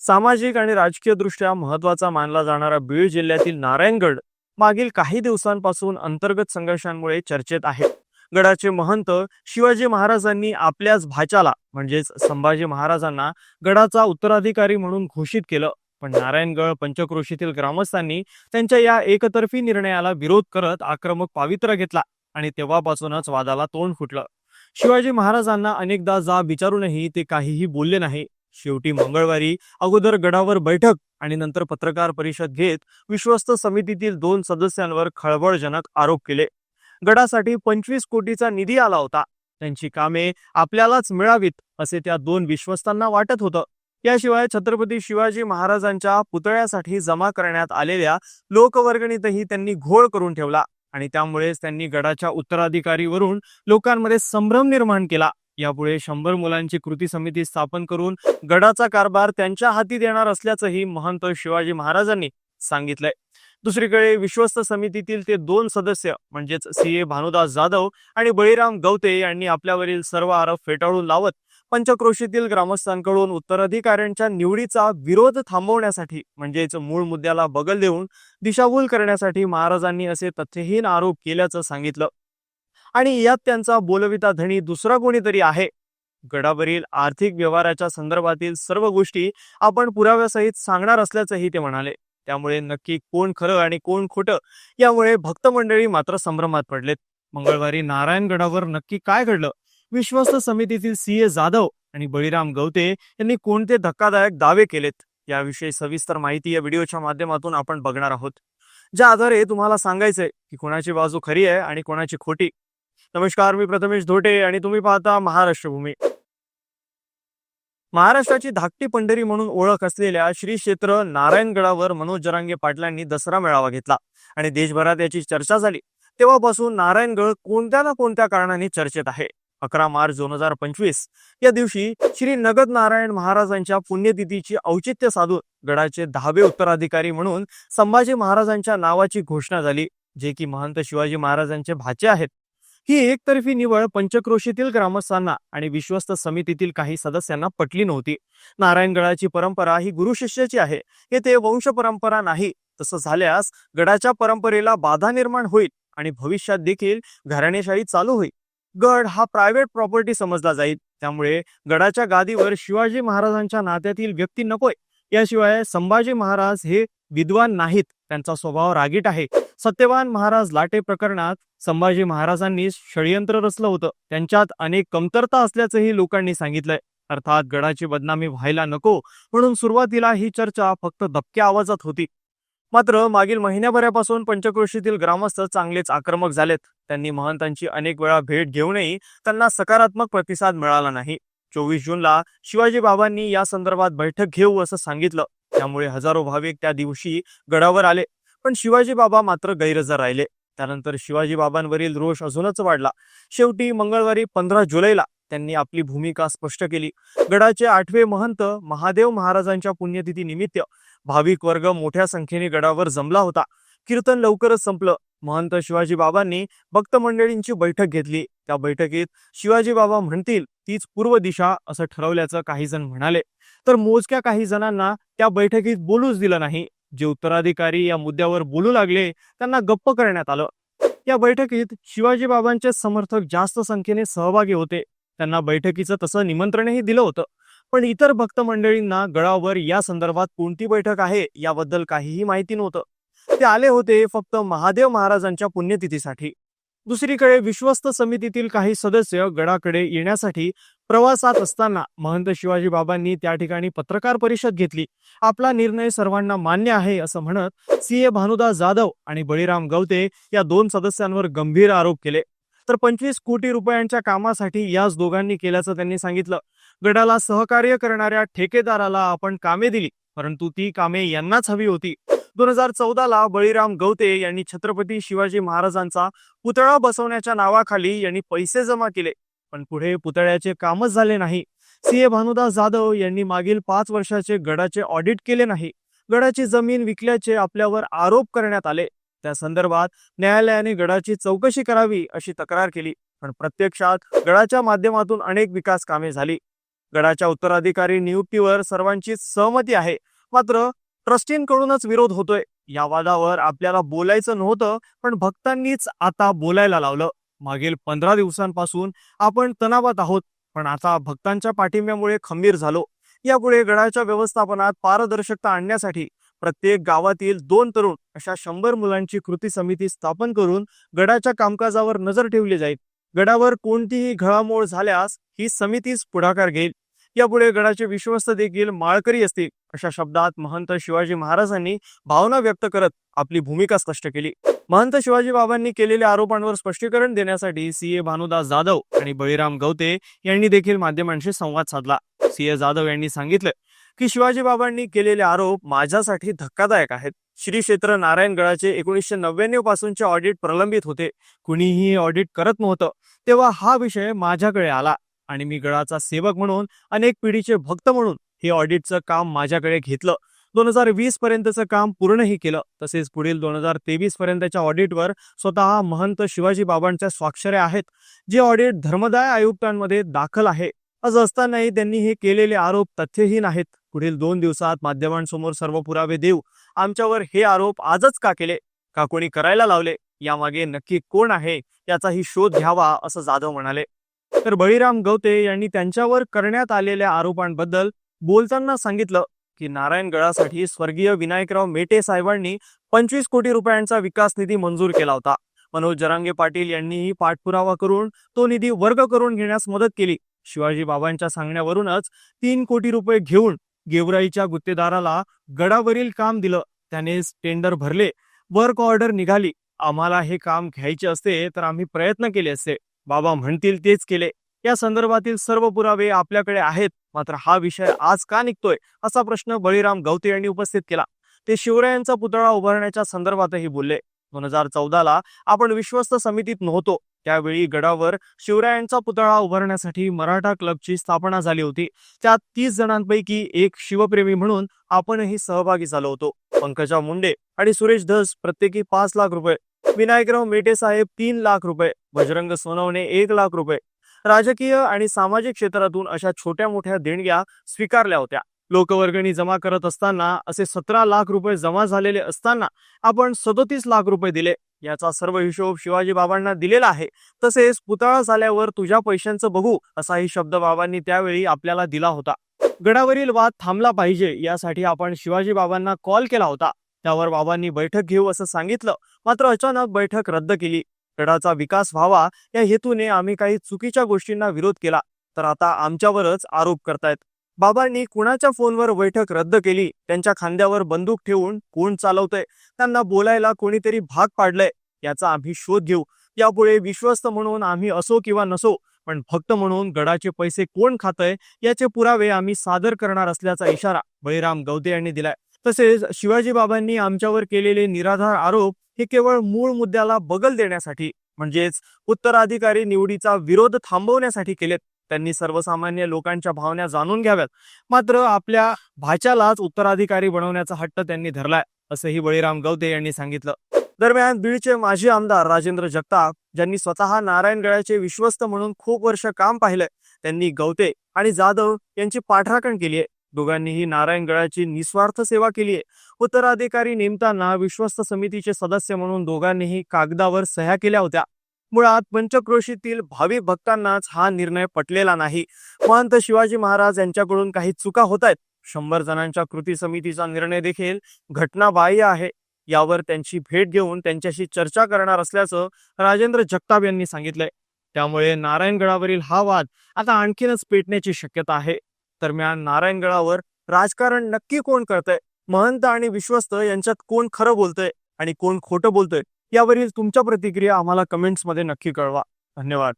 सामाजिक आणि राजकीय दृष्ट्या महत्त्वाचा मानला जाणारा बीड जिल्ह्यातील नारायणगड मागील काही दिवसांपासून अंतर्गत संघर्षांमुळे चर्चेत आहे. गडाचे महंत शिवाजी महाराजांनी आपल्याच भाच्याला म्हणजेच संभाजी महाराजांना गडाचा उत्तराधिकारी म्हणून घोषित केलं. पण नारायणगड पंचक्रोशीतील ग्रामस्थांनी त्यांच्या या एकतर्फी निर्णयाला विरोध करत आक्रमक पावित्र्य घेतला आणि तेव्हापासूनच वादाला तोंड फुटलं. शिवाजी महाराजांना अनेकदा जा विचारूनही ते काहीही बोलले नाही. शेवटी मंगळवारी अगोदर गडावर बैठक आणि नंतर पत्रकार परिषद घेत विश्वस्त समितीतील दोन सदस्यांवर खळबळजनक आरोप केले. गडासाठी पंचवीस कोटीचा निधी आला होता. त्यांची कामे आपल्यालाच मिळावीत असे त्या दोन विश्वस्तांना वाटत होतं. याशिवाय छत्रपती शिवाजी महाराजांच्या पुतळ्यासाठी जमा करण्यात आलेल्या लोकवर्गणीतही त्यांनी घोळ करून ठेवला आणि त्यामुळेच त्यांनी गडाच्या उत्तराधिकारीवरून लोकांमध्ये संभ्रम निर्माण केला. यापुढे शंभर मुलांची कृती समिती स्थापन करून गडाचा कारभार त्यांच्या हाती देणार असल्याचंही महंत शिवाजी महाराजांनी सांगितलंय. दुसरीकडे विश्वस्त समितीतील ते दोन सदस्य म्हणजेच सी ए भानुदास जाधव आणि बळीराम गवते यांनी आपल्यावरील सर्व आरोप फेटाळून लावत पंचक्रोशीतील ग्रामस्थांकडून उत्तराधिकाऱ्यांच्या निवडीचा विरोध थांबवण्यासाठी म्हणजेच मूळ मुद्द्याला बगल देऊन दिशाभूल करण्यासाठी महाराजांनी असे तथ्यहीन आरोप केल्याचं सांगितलं. आणि यात त्यांचा बोलविता धनी दुसरा कोणीतरी आहे. गडावरील आर्थिक व्यवहाराच्या संदर्भातील सर्व गोष्टी आपण पुराव्यासहित सांगणार असल्याचंही ते म्हणाले. त्यामुळे नक्की कोण खरं आणि कोण खोटं यामुळे भक्त मंडळी मात्र संभ्रमात पडलेत. मंगळवारी नारायणगडावर नक्की काय घडलं? विश्वस्त समितीतील सी ए जाधव आणि बळीराम गवते यांनी कोणते धक्कादायक दावे केलेत? याविषयी सविस्तर माहिती या व्हिडिओच्या माध्यमातून आपण बघणार आहोत. ज्या आधारे तुम्हाला सांगायचंय की कोणाची बाजू खरी आहे आणि कोणाची खोटी. नमस्कार मी प्रथमेश धोटे आणि तुम्ही पाहता महाराष्ट्र भूमी महाराष्ट्राची धाकटी पंढरी म्हणून ओळख असलेल्या श्री क्षेत्र नारायणगडावर मनोज जरांगे पाटलांनी दसरा मेळावा घेतला आणि देशभरात याची चर्चा झाली. तेव्हापासून नारायणगड कोणत्या ना कोणत्या कारणाने चर्चेत आहे? अकरा मार्च दोन हजार पंचवीस या दिवशी श्री नगद नारायण महाराजांच्या पुण्यतिथीची औचित्य साधून गडाचे दहावे उत्तराधिकारी म्हणून संभाजी महाराजांच्या नावाची घोषणा झाली जे की महंत शिवाजी महाराजांचे भाचे आहेत. ही एकतर्फी निवड पंचक्रोशीतील ग्रामस्थांना आणि विश्वस्त समितीतील काही सदस्यांना पटली नव्हती. नारायणगडाची परंपरा ही गुरु शिष्याची आहे. येथे वंश परंपरा नाही. तसं झाल्यास गडाच्या परंपरेला बाधा निर्माण होईल आणि भविष्यात देखील घराणेशाही चालू होईल. गड हा प्रायव्हेट प्रॉपर्टी समजला जाईल. त्यामुळे गडाच्या गादीवर शिवाजी महाराजांच्या नात्यातील व्यक्ती नकोय. याशिवाय संभाजी महाराज हे विद्वान नाहीत. त्यांचा स्वभाव रागीट आहे. सत्यवान महाराज लाटे प्रकरणात संभाजी महाराजांनी षडयंत्र रचलं होतं. त्यांच्यात अनेक कमतरता असल्याचंही लोकांनी सांगितलंय. अर्थात गडाची बदनामी व्हायला नको म्हणून सुरुवातीला ही चर्चा फक्त दबक्या आवाजात होती. मात्र मागील महिन्याभरापासून पंचक्रोशीतील ग्रामस्थ चांगलेच आक्रमक झालेत. त्यांनी महंतांची अनेक वेळा भेट घेऊनही त्यांना सकारात्मक प्रतिसाद मिळाला नाही. चोवीस जूनला शिवाजी बाबांनी या संदर्भात बैठक घेऊ असं सांगितलं. त्यामुळे हजारो भाविक त्या दिवशी गडावर आले. पण शिवाजी बाबा मात्र गैरहजर राहिले. त्यानंतर शिवाजी बाबांवरील रोष अजूनच वाढला. शेवटी मंगळवारी पंधरा जुलैला त्यांनी आपली भूमिका स्पष्ट केली. गडाचे आठवे महंत महादेव महाराजांच्या पुण्यतिथी निमित्त भाविक वर्ग मोठ्या संख्येने गडावर जमला होता. कीर्तन लवकरच संपलं. महंत शिवाजी बाबांनी भक्त मंडळींची बैठक घेतली. त्या बैठकीत शिवाजी बाबा म्हणतील तीच पूर्व दिशा असं ठरवल्याचं काही जण म्हणाले. तर मोजक्या काही जणांना त्या बैठकीत बोलूच दिलं नाही. जे उत्तराधिकारी या मुद्द्यावर बोलू लागले त्यांना गप्प करण्यात आलं. या बैठकीत शिवाजी बाबांचे समर्थक जास्त संख्येने सहभागी होते. त्यांना बैठकीचं तसं निमंत्रणही दिलं होतं. पण इतर भक्त मंडळींना गडावर या संदर्भात कोणती बैठक आहे याबद्दल काहीही माहिती नव्हतं. ते आले होते फक्त महादेव महाराजांच्या पुण्यतिथीसाठी. दुसरीकडे विश्वस्त समितीतील काही सदस्य गडाकडे येण्यासाठी प्रवासात असताना महंत शिवाजी बाबांनी त्या ठिकाणी पत्रकार परिषद घेतली. आपला निर्णय सर्वांना मान्य आहे असं म्हणत सी. ए. जाधव आणि बळीराम गवते या दोन सदस्यांवर गंभीर आरोप केले. तर पंचवीस कोटी रुपयांच्या कामासाठी याच दोघांनी केल्याचं त्यांनी सांगितलं. गडाला सहकार्य करणाऱ्या ठेकेदाराला आपण कामे दिली परंतु ती कामे यांनाच हवी होती. दोन हजार चौदाला बळीराम गवते यांनी छत्रपती शिवाजी महाराजांचा पुतळा बसवण्याच्या नावाखाली यांनी पैसे जमा केले. पण पुढे पुतळ्याचे कामच झाले नाही. सी. ए. भानुदास जाधव यांनी मागील पाच वर्षाचे गडाचे ऑडिट केले नाही. गडाची जमीन विकल्याचे आपल्यावर आरोप करण्यात आले. त्या संदर्भात न्यायालयाने गडाची चौकशी करावी अशी तक्रार केली. पण प्रत्यक्षात गडाच्या माध्यमातून अनेक विकास कामे झाली. गडाच्या उत्तराधिकारी नियुक्तीवर सर्वांची सहमती आहे. मात्र ट्रस्टींकडूनच विरोध होतोय. या वादावर आपल्याला बोलायचं नव्हतं पण भक्तांनीच आता बोलायला लावलं. मागील पंधरा दिवसांपासून आपण तणावात आहोत पण आता भक्तांच्या पाठिंब्यामुळे खंबीर झालो. यापुढे गडाच्या व्यवस्थापनात पारदर्शकता आणण्यासाठी प्रत्येक गावातील दोन तरुण अशा शंभर मुलांची कृती समिती स्थापन करून गडाच्या कामकाजावर नजर ठेवली जाईल. गडावर कोणतीही घडामोड झाल्यास ही समितीच पुढाकार घेईल. यापुढे गडाचे विश्वस्त देखील माळकरी असतील अशा शब्दात महंत शिवाजी महाराजांनी भावना व्यक्त करत आपली भूमिका स्पष्ट केली. महंत शिवाजी बाबांनी केलेल्या आरोपांवर स्पष्टीकरण देण्यासाठी सी. ए. भानुदास जाधव आणि बळीराम गवते यांनी देखील माध्यमांशी संवाद साधला. सी. ए. जाधव यांनी सांगितलं की शिवाजी बाबांनी केलेले आरोप माझ्यासाठी धक्कादायक आहेत. श्री क्षेत्र नारायणगडाचे एकोणीसशे नव्याण्णव पासूनचे ऑडिट प्रलंबित होते. कुणीही ऑडिट करत नव्हतं तेव्हा हा विषय माझ्याकडे आला. आणि मी गडाचा सेवक म्हणून अनेक पिढीचे भक्त म्हणून हे ऑडिटचं काम माझ्याकडे घेतलं. दोन हजार वीस पर्यंतचं काम पूर्णही केलं. तसेच पुढील दोन हजार तेवीस पर्यंतच्या ऑडिटवर स्वतः महंत शिवाजी बाबांच्या स्वाक्षऱ्या आहेत जे ऑडिट धर्मदाय आयुक्तांमध्ये दाखल आहे. असं असतानाही त्यांनी हे केलेले आरोप तथ्यहीन आहेत. पुढील दोन दिवसात माध्यमांसमोर सर्व पुरावे देऊ. आमच्यावर हे आरोप आजच का केले? का कोणी करायला लावले? यामागे नक्की कोण आहे? याचाही शोध घ्यावा असं जाधव म्हणाले. तर बळीराम गवते यांनी त्यांच्यावर करण्यात आलेल्या आरोपांबद्दल बोलताना सांगितलं की नारायणगडासाठी स्वर्गीय विनायकराव मेटे साहेबांनी पंचवीस कोटी रुपयांचा विकास निधी मंजूर केला होता. मनोज जरांगे पाटील यांनीही पाठपुरावा करून तो निधी वर्ग करून घेण्यास मदत केली. शिवाजी बाबांच्या सांगण्यावरूनच तीन कोटी रुपये घेऊन गेवराईच्या गुत्तेदाराला गडावरील काम दिलं. त्याने टेंडर भरले वर्क ऑर्डर निघाली. आम्हाला हे काम घ्यायचे असते तर आम्ही प्रयत्न केले असते. बाबा म्हणतील तेच केले. या संदर्भातील सर्व पुरावे आपल्याकडे आहेत. मात्र हा विषय आज का निघतोय? असा प्रश्न बळीराम गवते यांनी उपस्थित केला. ते शिवरायांचा पुतळा उभारण्याच्या संदर्भातही बोलले. दोन हजार चौदाला आपण विश्वस्त समितीत नव्हतो. त्यावेळी गडावर शिवरायांचा पुतळा उभारण्यासाठी मराठा क्लबची स्थापना झाली होती. त्यात तीस जणांपैकी एक शिवप्रेमी म्हणून आपणही सहभागी झालो होतो. पंकजा मुंडे आणि सुरेश धस प्रत्येकी पाच लाख रुपये विनायकराव मेटे साहेब तीन लाख रुपये बजरंग सोनवणे एक लाख रुपये. राजकीय आणि सामाजिक क्षेत्रातून अशा छोट्या मोठ्या देणग्या स्वीकारल्या होत्या. लोकवर्गणी जमा करत असताना असे सतरा लाख रुपये जमा झालेले असताना आपण सदोतीस लाख रुपये दिले. याचा सर्व हिशोब शिवाजी बाबांना दिलेला आहे. तसेच पुतळा झाल्यावर तुझ्या पैशांचं बघू असाही शब्द बाबांनी त्यावेळी आपल्याला दिला होता. गडावरील वाद थांबला पाहिजे यासाठी आपण शिवाजी बाबांना कॉल केला होता. त्यावर बाबांनी बैठक घेऊ असं सांगितलं. मात्र अचानक बैठक रद्द केली. गडाचा विकास व्हावा या हेतूने आम्ही काही चुकीच्या गोष्टींना विरोध केला. तर आता आमच्यावरच आरोप करतायत. बाबांनी कुणाच्या फोनवर बैठक रद्द केली? त्यांच्या खांद्यावर बंदूक ठेवून कोण चालवतंय? त्यांना बोलायला कोणीतरी भाग पाडलंय? याचा आम्ही शोध घेऊ. यापुढे विश्वस्त म्हणून आम्ही असो किंवा नसो पण भक्त म्हणून गडाचे पैसे कोण खातंय याचे पुरावे आम्ही सादर करणार असल्याचा इशारा बळीराम गवते यांनी दिलाय. तसेच शिवाजी बाबांनी आमच्यावर केलेले निराधार आरोप हे केवळ मूळ मुद्द्याला बगल देण्यासाठी म्हणजेच उत्तराधिकारी निवडीचा विरोध थांबवण्यासाठी केलेत त्यांनी सर्वसामान्य लोकांच्या भावना जाणून घ्याव्यात. मात्र आपल्या भाच्यालाच उत्तराधिकारी बनवण्याचा हट्ट त्यांनी धरलाय असंही बळीराम गवते यांनी सांगितलं. दरम्यान बीडचे माजी आमदार राजेंद्र जगताप ज्यांनी स्वतः नारायणगडाचे विश्वस्त म्हणून खूप वर्ष काम पाहिलंय त्यांनी गवते आणि जाधव यांची पाठराखण केली आहे दोघांनीही नारायणगडाची निस्वार्थ सेवा केली आहे. उत्तराधिकारी नेमताना विश्वस्त समितीचे सदस्य म्हणून दोघांनीही कागदावर सह्या केल्या होत्या. मुळात पंचक्रोशीतील भावी भक्तांनाच हा निर्णय पटलेला नाही. महंत शिवाजी महाराज यांच्याकडून काही चुका होत आहेत. शंभर जणांच्या कृती समितीचा निर्णय देखील घटनाबाह्य आहे. यावर त्यांची भेट घेऊन त्यांच्याशी चर्चा करणार असल्याचं राजेंद्र जगताप यांनी सांगितलंय. त्यामुळे नारायणगडावरील हा वाद आता आणखीनच पेटण्याची शक्यता आहे. दरम्यान नारायणगडावर राजकारण नक्की कोण करतंय? महंत आणि विश्वस्त यांच्यात कोण खरं बोलतंय आणि कोण खोटं बोलतंय? यावरील तुमच्या प्रतिक्रिया आम्हाला कमेंट्समध्ये नक्की कळवा. धन्यवाद.